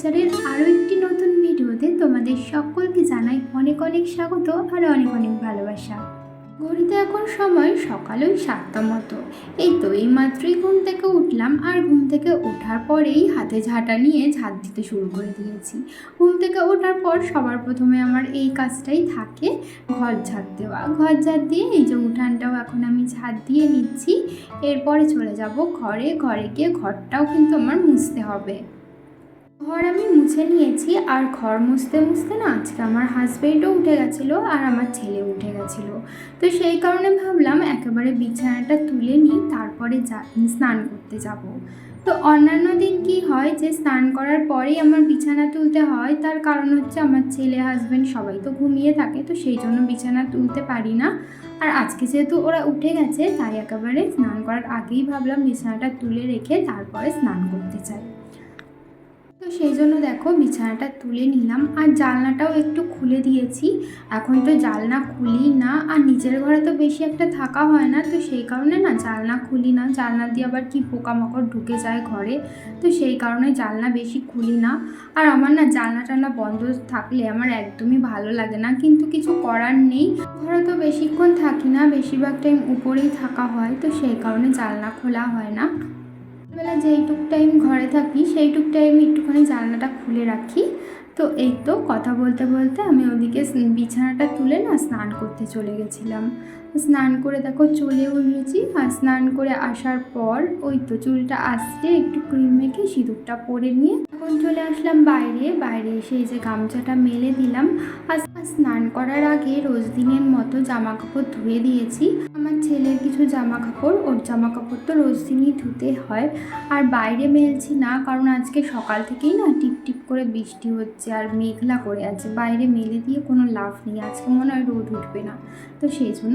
ক্যাপচারের আরও একটি নতুন ভিডিওতে তোমাদের সকলকে জানাই অনেক অনেক স্বাগত আর অনেক অনেক ভালোবাসা। ঘড়িতে এখন সময় সকাল ওই সাতটা মতো। এই তো এই মাত্রই ঘুম থেকে উঠলাম আর ঘুম থেকে ওঠার পরেই হাতে ঝাঁটা নিয়ে ঝাঁট দিতে শুরু করে দিয়েছি। ঘুম থেকে ওঠার পর সবার প্রথমে আমার এই কাজটাই থাকে ঘর ঝাড় দেওয়া। ঘর ঝাড় দিয়ে এই যে উঠানটাও এখন আমি ঝাড় দিয়ে নিচ্ছি। এরপরে চলে যাব ঘরে। ঘরে গিয়ে ঘরটাও কিন্তু আমার মুছতে হবে। ঘর আমি মুছে নিয়েছি, আর ঘর মুছতে মুছতে না আজকে আমার হাজবেন্ডও উঠে গেছিল, আর আমার ছেলে উঠে গেছিল। তো সেই কারণে ভাবলাম একেবারে বিছানাটা তুলে নিই, তারপরে যা, স্নান করতে যাব। তো অন্যান্য দিন কি হয় যে, স্নান করার পরেই আমার বিছানা তুলতে হয়, তার কারণ হচ্ছে আমার ছেলে হাজবেন্ড সবাই তো ঘুমিয়ে থাকে, তো সেই জন্য বিছানা তুলতে পারি না। আর আজকে যেহেতু ওরা উঠে গেছে, তাই একেবারে স্নান করার আগেই ভাবলাম বিছানাটা তুলে রেখে তারপরে স্নান করতে চাই। সেই জন্য দেখো বিছানাটা তুলে নিলাম আর জানলাটাও একটু খুলে দিয়েছি। এখন তো জালনা খুলি না আর নিজের ঘরে তো বেশি একটা থাকা হয় না। তো সেই কারণে না জালনা খুলি না। জানলা দিয়ে আবার কি পোকামাকড় ঢুকে যায় ঘরে? তো সেই কারণে জানলা বেশি খুলি না। আর আমার না জানলা টানলা বন্ধ থাকলে আমার একদমই ভালো লাগে না। কিন্তু কিছু করার নেই। ঘরে তো বেশিক্ষণ থাকি না। বেশিরভাগ টাইম উপরেই থাকা হয়। তো সেই কারণে জানলা খোলা হয় না। বেলা যেইটুক টাইম ঘরে থাকি, সেইটুক টাইম একটুখানি জানলাটা খুলে রাখি। তো এই তো কথা বলতে বলতে আমি ওদিকে বিছানাটা তুলে না স্নান করতে চলে গেছিলাম। স্নান করে দেখো চলে উঠেছি। আর স্নান করে আসার পর ওই তো চুলটা আসতে একটু ক্রিম মেখে সিঁদুরটা পরে নিয়ে এখন চলে আসলাম বাইরে। বাইরে এসে এই যে গামছাটা মেলে দিলাম। আর স্নান করার আগে রোজ দিনের মতো জামা কাপড় ধুয়ে দিয়েছি। আমার ছেলের কিছু জামা কাপড় ওর জামা কাপড় তো রোজ দিনই ধুতে হয়। আর বাইরে মেলছি না, কারণ আজকে সকাল থেকেই না টিপ টিপ করে বৃষ্টি হচ্ছে আর মেঘলা করে আছে। বাইরে মেলে দিয়ে কোনো লাভ নেই। আজকে মনে হয় রোদ উঠবে না। তো সেই জন্য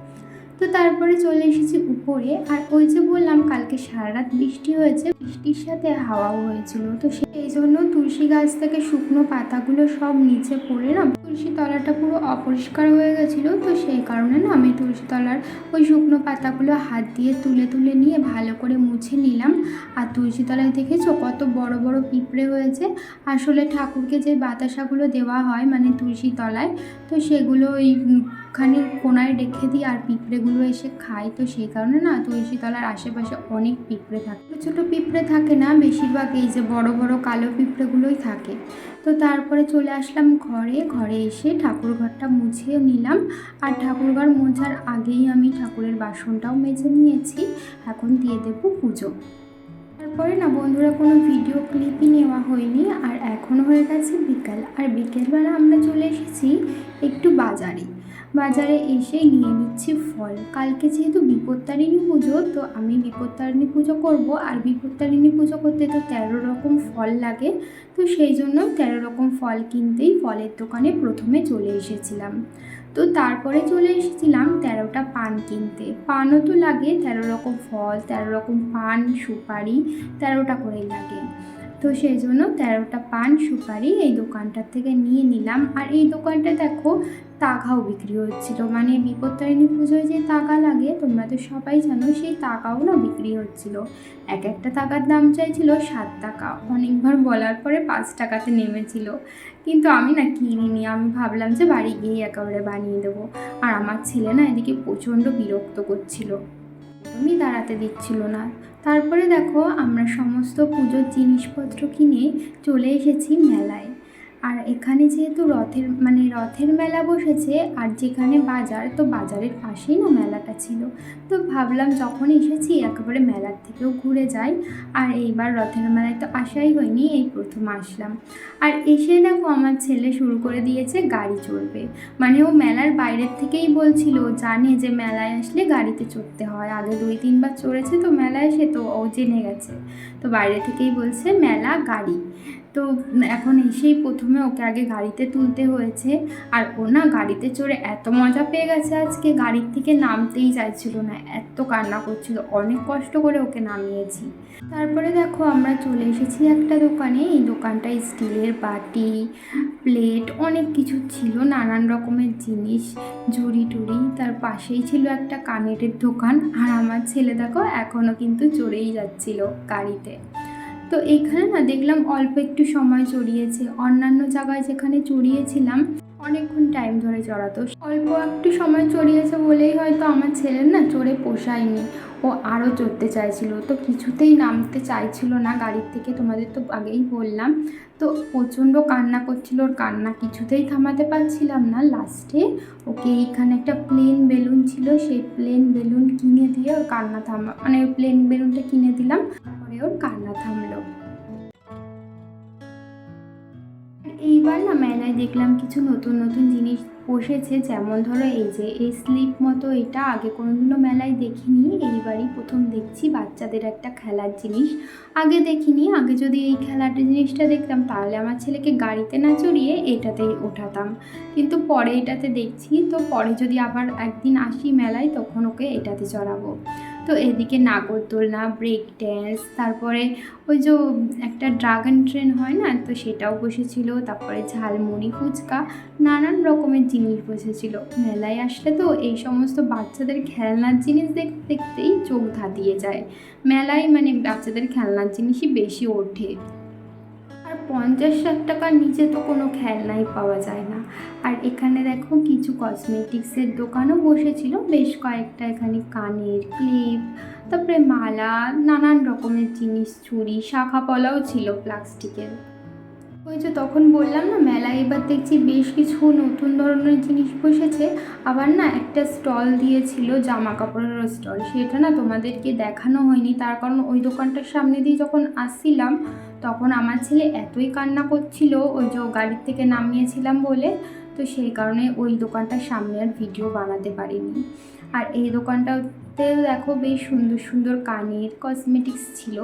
তো তারপরে চলে এসেছি উপরে। আর ওই যে বললাম, কালকে সারা রাত বৃষ্টি হয়েছে, বৃষ্টির সাথে হাওয়াও হয়েছিল। তো সেই জন্য তুলসী গাছ থেকে শুকনো পাতাগুলো সব নিচে পড়ে না, তুলসী তলাটা পুরো অপরিষ্কার হয়ে গেছিল। তো সেই কারণে না আমি তুলসী তলার ওই শুকনো পাতাগুলো হাত দিয়ে তুলে তুলে নিয়ে ভালো করে মুছে নিলাম। আর তুলসী তলায় দেখেছ কত বড় বড় পিঁপড়ে হয়েছে? আসলে ঠাকুরকে যে বাতাসাগুলো দেওয়া হয় মানে তুলসী তলায়, তো সেগুলো ওই খানি কোনায় রেখে দিই আর পিঁপড়েগুলো এসে খায় তো সেই কারণে না তুলসী তলার আশেপাশে অনেক পিঁপড়ে থাকে। ছোটো পিঁপড়ে থাকে না, বেশিরভাগ এই যে বড় বড় কালো পিঁপড়েগুলোই থাকে। তো তারপরে চলে আসলাম ঘরে ঘরে এসে ঠাকুর ঘরটা মুছে নিলাম। আর ঠাকুর ঘর মোছার আগেই আমি ঠাকুরের বাসনটাও মেজে নিয়েছি, এখন দিয়ে দেবো পুজো। তারপরে না বন্ধুরা কোনো ভিডিও ক্লিপই নেওয়া হয়নি, আর এখন হয়ে গেছে বিকাল। আর বিকেলবেলা আমরা চলে এসেছি একটু বাজারে। বাজারে এসে নিয়ে নিচ্ছি ফল। কালকে যেহেতু বিপত্তারিণী পুজো, তো আমি বিপত্তারিণী পুজো করব। আর বিপত্তারিণী পুজো করতে তো তেরো রকম ফল লাগে, তো সেই জন্য তেরো রকম ফল কিনতেই ফলের দোকানে প্রথমে চলে এসেছিলাম। তো তারপরে চলে এসেছিলাম তেরোটা পান কিনতে। পানও তো লাগে, তেরো রকম ফল, তেরো রকম পান, সুপারি, তেরোটা করেই লাগে। তো সেই জন্য তেরোটা পান, সুপারি এই দোকানটার থেকে নিয়ে নিলাম। আর এই দোকানটা দেখো তাগাও বিক্রি হচ্ছিল। মানে বিপত্তারিণী পুজোয় যে তাগা লাগে, তোমরা তো সবাই জানো সেই তাগাও না বিক্রি হচ্ছিল। এক একটা টাকার দাম চাইছিল সাত টাকা। অনেকবার বলার পরে পাঁচ টাকাতে নেমেছিল। কিন্তু আমি না কিনিনি। আমি ভাবলাম যে বাড়ি গিয়ে একেবারে বানিয়ে দেবো। আর আমার ছেলে না এদিকে প্রচণ্ড বিরক্ত করছিল। একদমই দাঁড়াতে দিচ্ছিল না। তারপরে দেখো আমরা সমস্ত পুজোর জিনিসপত্র কিনে চলে এসেছি মেলায়। আর এখানে যেহেতু রথের মানে রথের মেলা বসেছে, আর যেখানে বাজার, তো বাজারের পাশেই না মেলাটা ছিল। তো ভাবলাম যখন এসেছি, একেবারে মেলার থেকেও ঘুরে যাই। আর এইবার রথের মেলায় তো আসাই হয়নি, এই প্রথম আসলাম। আর এসে দেখো আমার ছেলে শুরু করে দিয়েছে, গাড়ি চড়বে। মানে ও মেলার বাইরের থেকেই বলছিল, জানে যে মেলায় আসলে গাড়িতে চড়তে হয়। আগে দুই, তিনবার চড়েছে তো মেলায় এসে তো ও জেনে গেছে। তো বাইরে থেকেই বলছে, মেলা, গাড়ি। তো এখন এসেই প্রথমে ওকে আগে গাড়িতে তুলতে হয়েছে। আর ও না গাড়িতে চড়ে এত মজা পেয়ে গেছে আজকে। গাড়ির থেকে নামতেই চাইছিল না, এত কান্না করছিল। অনেক কষ্ট করে ওকে নামিয়েছি। তারপরে দেখো আমরা চলে এসেছি একটা দোকানে। এই দোকানটায় স্টিলের বাটি, প্লেট, অনেক কিছু ছিল, নানান রকমের জিনিস ঝুড়ি টুড়ি। তার পাশেই ছিল একটা কানেটের দোকান। আর আমার ছেলে দেখো এখনও কিন্তু চড়েই যাচ্ছিল গাড়িতে। তো এইখানে না দেখলাম অল্প একটু সময় চড়িয়েছে। অন্যান্য জায়গায় যেখানে চড়িয়েছিলাম, অনেকক্ষণ টাইম ধরে চড়াতো। অল্প একটু সময় চড়িয়েছে বলেই হয়তো আমার ছেলের না চড়ে পোষায়নি। ও আরও চড়তে চাইছিল। তো কিছুতেই নামতে চাইছিল না গাড়ির থেকে, তোমাদের তো আগেই বললাম। তো প্রচণ্ড কান্না করছিল, ওর কান্না কিছুতেই থামাতে পারছিলাম না। লাস্টে ওকে এইখানে একটা প্লেন বেলুন ছিল, সেই প্লেন বেলুন কিনে দিয়ে ওর কান্না থামা মানে প্লেন বেলুনটা কিনে দিলাম। তারপরে ওর কান্না থামলো এইবার না মেলায় দেখলাম কিছু নতুন নতুন জিনিস বসেছে। যেমন ধরো এই যে, এই স্লিপ মতো এটা আগে কোনোদিনও মেলায় দেখিনি। এইবারই প্রথম দেখছি, বাচ্চাদের একটা খেলার জিনিস। আগে দেখিনি। আগে যদি এই খেলাটা জিনিসটা দেখতাম, তাহলে আমার ছেলেকে গাড়িতে না চড়িয়ে এটাতেই ওঠাতাম। কিন্তু পরে এটাতে দেখছি, তো পরে যদি আবার একদিন আসি মেলায়, তখন ওকে এটাতে চড়াবো। তো এদিকে নাগরদোলনা ব্রেক ড্যান্স তারপরে ওই যে একটা ড্রাগন ট্রেন হয় না, তো সেটাও বসেছিল। তারপরে ঝালমুড়ি ফুচকা, নানান রকমের জিনিস বসেছিল। মেলায় আসলে তো এই সমস্ত বাচ্চাদের খেলনার জিনিস দেখতে দেখতেই চোখ ধাঁধিয়ে যায়। মেলায় মানে বাচ্চাদের খেলনার জিনিসই বেশি ওঠে। আর পঞ্চাশ ষাট টাকার নিচে তো কোনো খেলনাই পাওয়া যায় না। আর এখানে দেখো কিছু কসমেটিক্সের দোকানও বসেছিল, বেশ কয়েকটা এখানে কানের ক্লিপ তারপরে মালা, নানান রকমের জিনিস, চুড়ি শাখা পলাও ছিল প্লাস্টিকের ওই যে তখন বললাম না মেলায় এবার দেখছি বেশ কিছু নতুন ধরনের জিনিস বসেছে। আবার না একটা স্টল দিয়েছিল জামা কাপড়ের স্টল। সেটা না তোমাদেরকে দেখানো হয়নি। তার কারণ ওই দোকানটার সামনে দিয়ে যখন আসছিলাম, তখন আমার ছেলে এতই কান্না করছিল, ওই যে গাড়ির থেকে নামিয়েছিলাম বলে। তো সেই কারণে ওই দোকানটার সামনে আর ভিডিও বানাতে পারিনি। আর এই দোকানটাতেও দেখো বেশ সুন্দর সুন্দর কানের কসমেটিক্স ছিল।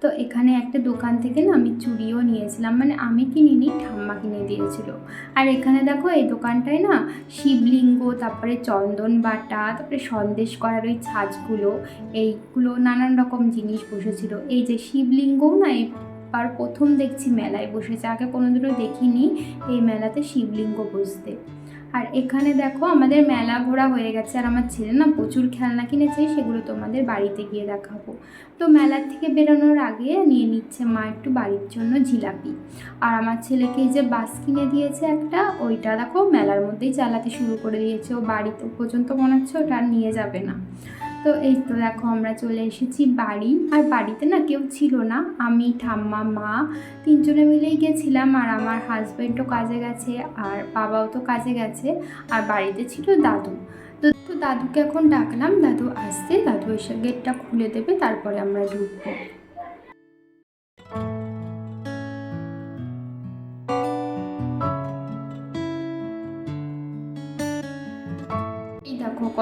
তো এখানে একটা দোকান থেকে না আমি চুড়িও নিয়েছিলাম। মানে আমি কিনিনি, ঠাম্মা কিনে দিয়েছিল। আর এখানে দেখো এই দোকানটায় না শিবলিঙ্গ, তারপরে চন্দন বাটা, তারপরে সন্দেশ করার ওই ছাঁচগুলো, এইগুলো নানান রকম জিনিস বসেছিল। এই যে শিবলিঙ্গও না এবার প্রথম দেখছি মেলায় বসেছে। আগে কোনোদিনও দেখিনি এই মেলাতে শিবলিঙ্গ বসতে। আর এখানে দেখো আমাদের মেলা ঘোরা হয়ে গেছে। আর আমার ছেলে না প্রচুর খেলনা কিনেছে, সেগুলো তোমাদের বাড়িতে গিয়ে দেখাবো। তো মেলার থেকে বেরোনোর আগে নিয়ে নিচ্ছে মা একটু বাড়ির জন্য জিলাপি। আর আমার ছেলেকে যে বাস কিনে দিয়েছে একটা, ওইটা দেখো মেলার মধ্যেই চালাতে শুরু করে দিয়েছে। ও বাড়িতে পর্যন্ত মনে হচ্ছে ওটা নিয়ে যাবে না। তো এই তো দেখো আমরা চলে এসেছি বাড়ি। আর বাড়িতে না কেউ ছিল না। আমি, ঠাম্মা, মা তিনজনে মিলেই গেছিলাম। আর আমার হাজব্যান্ডও কাজে গেছে, আর বাবাও তো কাজে গেছে, আর বাড়িতে ছিল দাদু। তো তো দাদুকে এখন ডাকলাম। দাদু আসতে দাদু এসে গেটটা খুলে দেবে, তারপরে আমরা ঢুকবো।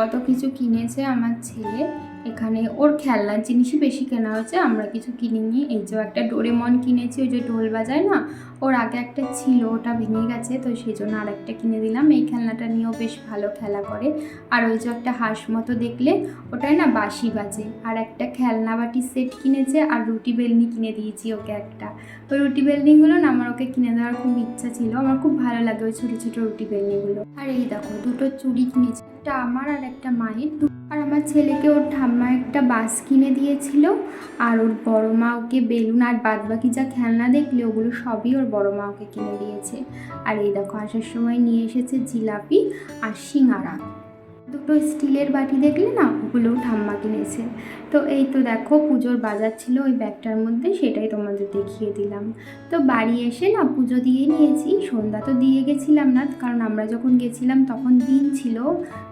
কত কিছু কিনেছে আমার ছেলে। এখানে ওর খেলনার জিনিসই বেশি কেনা হয়েছে, আমরা কিছু কিনিনি। এই যে একটা ডোরেমন কিনেছি, ওই যে ঢোল বাজায় না? ওর আগে একটা ছিল, ওটা ভেঙে গেছে, তো সেই জন্য আর একটা কিনে দিলাম। এই খেলনাটা নিয়েও বেশ ভালো খেলা করে। আর ওই যে একটা হাঁস মতো দেখলে ওটাই না বাসি বাজে। আর একটা খেলনা বাটি সেট কিনেছে, আর রুটি বেলনি কিনে দিয়েছি ওকে একটা। ওই রুটি বেলনিগুলো না আমার ওকে কিনে দেওয়ার খুব ইচ্ছা ছিল। আমার খুব ভালো লাগে ওই ছোটো ছোটো রুটি বেলনিগুলো। আর এই দেখো, দুটো চুড়ি কিনেছি। একটা আমার আর একটা মায়ের। আর আমার ছেলেকে ওর ঠাম্মা একটা বাস কিনে দিয়েছিল, আর ওর বড় মা ওকে বেলুন আর বাদ বাকি যা খেলনা দেখলে ওগুলো সবই ওর বড় মা ওকে কিনে দিয়েছে। আর এই দেখো, আসার সময় নিয়ে এসেছে জিলাপি আর সিঙ্গারা। দুটো স্টিলের বাটি দেখলে না ওগুলোও ঠাম্মা কিনেছে। তো এই তো দেখো পুজোর বাজার ছিল ওই ব্যাগটার মধ্যে, সেটাই তোমাদের দেখিয়ে দিলাম। তো বাড়ি এসে না পুজো দিয়ে নিয়েছি, সন্ধ্যা তো দিয়ে গেছিলাম না, কারণ আমরা যখন গেছিলাম তখন দিন ছিল,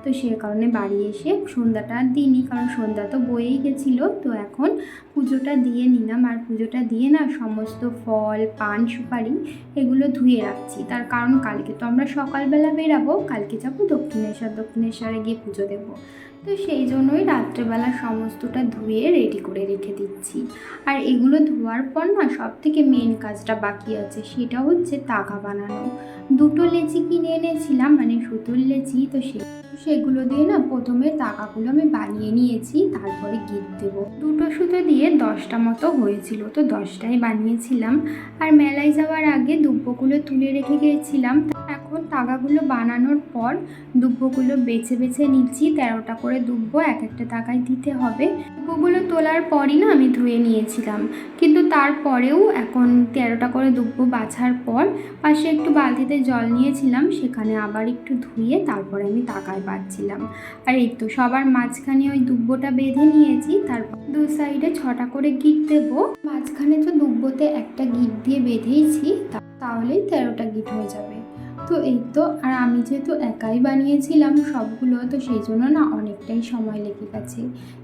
তো সে কারণে বাড়ি এসে সন্ধ্যাটা আর দিইনি, কারণ সন্ধ্যা তো বয়েই গেছিল। তো এখন পুজোটা দিয়ে নিলাম, আর পুজোটা দিয়ে না সমস্ত ফল, পান, সুপারি এগুলো ধুয়ে রাখছি। তার কারণ কালকে তো আমরা সকালবেলা বেরাবো, কালকে যাব দক্ষিণেশ্বর, দক্ষিণেশ্বরে গিয়ে পুজো দেবো। তো সেই জন্যই রাত্রেবেলা সমস্তটা ধুয়ে রেডি করে রেখে দিচ্ছি। আর এগুলো ধোয়ার পর না সব থেকে মেন কাজটা বাকি আছে, সেটা হচ্ছে তাকা বানানো। দুটো লেচি কিনে এনেছিলাম মানে সুতোর লেচি, তো সে সেগুলো দিয়ে না প্রথমে তাকাগুলো আমি বানিয়ে নিয়েছি, তারপরে গিট দেব। দুটো সুতো দিয়ে দশটা মতো হয়েছিল, তো দশটাই বানিয়েছিলাম। আর মেলায় যাওয়ার আগে দুব্বগুলো তুলে রেখে গিয়েছিলাম। এখন টাকাগুলো বানানোর পর দুব্বগুলো বেছে বেছে নিচ্ছি, তেরোটা করে দুব্ব এক একটা তাকায় দিতে হবে। দুব্বগুলো তোলার পরই না আমি ধুয়ে নিয়েছিলাম। কিন্তু তারপরেও এখন তেরোটা করে দুব্বো বাছার পর পাশে একটু বালতিতে জল নিয়েছিলাম, সেখানে আবার একটু ধুয়ে তারপরে আমি তাকায় বাঁধছিলাম আর এই তো সবার মাঝখানে ওই দুব্বোটা বেঁধে নিয়েছি, তারপর দু সাইডে ছটা করে গিট দেবো। মাঝখানে তো দুব্বোতে একটা গিট দিয়ে বেঁধেইছি তাহলেই তেরোটা গিট হয়ে যাবে। তো এই তো, আর আমি যেহেতু একাই বানিয়েছিলাম সবগুলো, তো সেই জন্য না অনেকটাই সময় লেগে গেছে।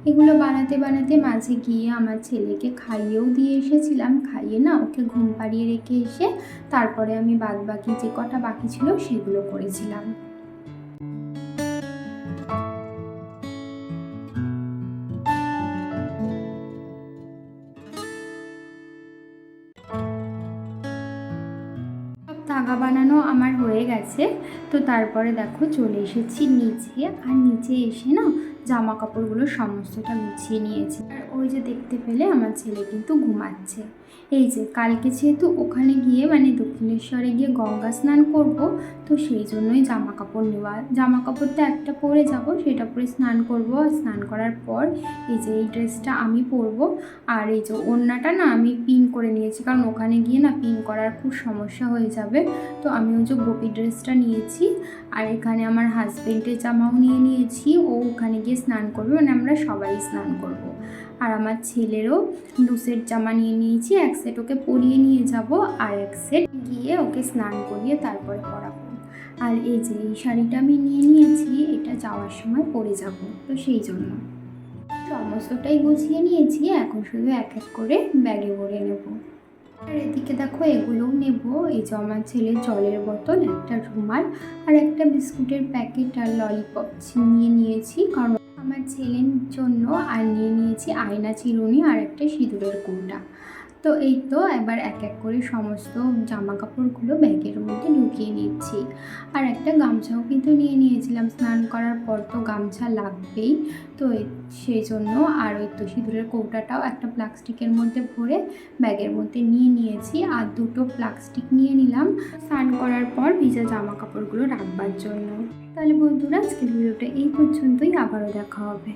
এগুলো বানাতে বানাতে মাঝে গিয়ে আমার ছেলেকে খাইয়েও দিয়ে এসেছিলাম। খাইয়ে না ওকে ঘুম পাড়িয়ে রেখে এসে তারপরে আমি বাদ বাকি যে কটা বাকি ছিল সেগুলো করেছিলাম। তাগা বানানো আমার হয়ে গেছে। তো তারপরে দেখো চলে এসেছি নিচে। আর নিচে এসে না জামা কাপড়গুলো সমস্তটা গুছিয়ে নিয়েছি। আর ওই যে দেখতে পেলে আমার ছেলে কিন্তু ঘুমাচ্ছে। এই যে, কালকে যেহেতু ওখানে গিয়ে মানে দক্ষিণেশ্বরে গিয়ে গঙ্গা স্নান করব, তো সেই জন্যই জামা কাপড় নেওয়া। জামা কাপড় তো একটা পরে যাব, সেটা পরে স্নান করব। আর স্নান করার পর এই যে এই ড্রেসটা আমি পরবো। আর এই যে ওড়নাটা না আমি পিন করে নিয়েছি, কারণ ওখানে গিয়ে না পিন করার খুব সমস্যা হয়ে যাবে। তো আমি ওই যে গোপী ড্রেসটা নিয়েছি। আর এখানে আমার হাজবেন্ডের জামাও নিয়ে নিয়েছি। ও ওখানে গিয়ে স্নান করবে মানে আমরা সবাই স্নান করব। আর আমার ছেলেরও দু সেট জামা নিয়ে নিয়েছি, এক সেট ওকে পরিয়ে নিয়ে যাব আর এক সেট গিয়ে ওকে স্নান করিয়ে তারপরে পরাবো আর এই যে এই শাড়িটা আমি নিয়ে নিয়েছি, এটা যাওয়ার সময় পরে যাব, তো সেই জন্য। সমস্তটাই গুছিয়ে নিয়েছি, এখন শুধু এক এক করে ব্যাগে ভরে নেব। আর এদিকে দেখো এগুলোও নেব, এই যে আমার ছেলের জলের বোতল, একটা রুমাল আর একটা বিস্কুটের প্যাকেট আর ললিপপ নিয়ে নিয়েছি, কারণ আমার ছেলের জন্য আর নিয়ে নিয়েছি আয়না চিরুনি আর একটা সিঁদুরের কৌটা তো এই তো এবার এক এক করে সমস্ত জামা কাপড়গুলো ব্যাগের মধ্যে ঢুকিয়ে নিচ্ছি। আর একটা গামছাও কিন্তু নিয়ে নিয়েছিলাম। স্নান করার পর তো গামছা লাগবেই। তো সেই জন্য আর ওই তো সিঁদুরের কৌটাটাও একটা প্লাস্টিকের মধ্যে ভরে ব্যাগের মধ্যে নিয়ে নিয়েছি। আর দুটো প্লাস্টিক নিয়ে নিলাম। স্নান করার পর ভিজা জামা কাপড়গুলো রাখবার জন্য। তাহলে বন্ধুরা, আজকের ভিডিওটা এই পর্যন্তই। আবারও দেখা হবে।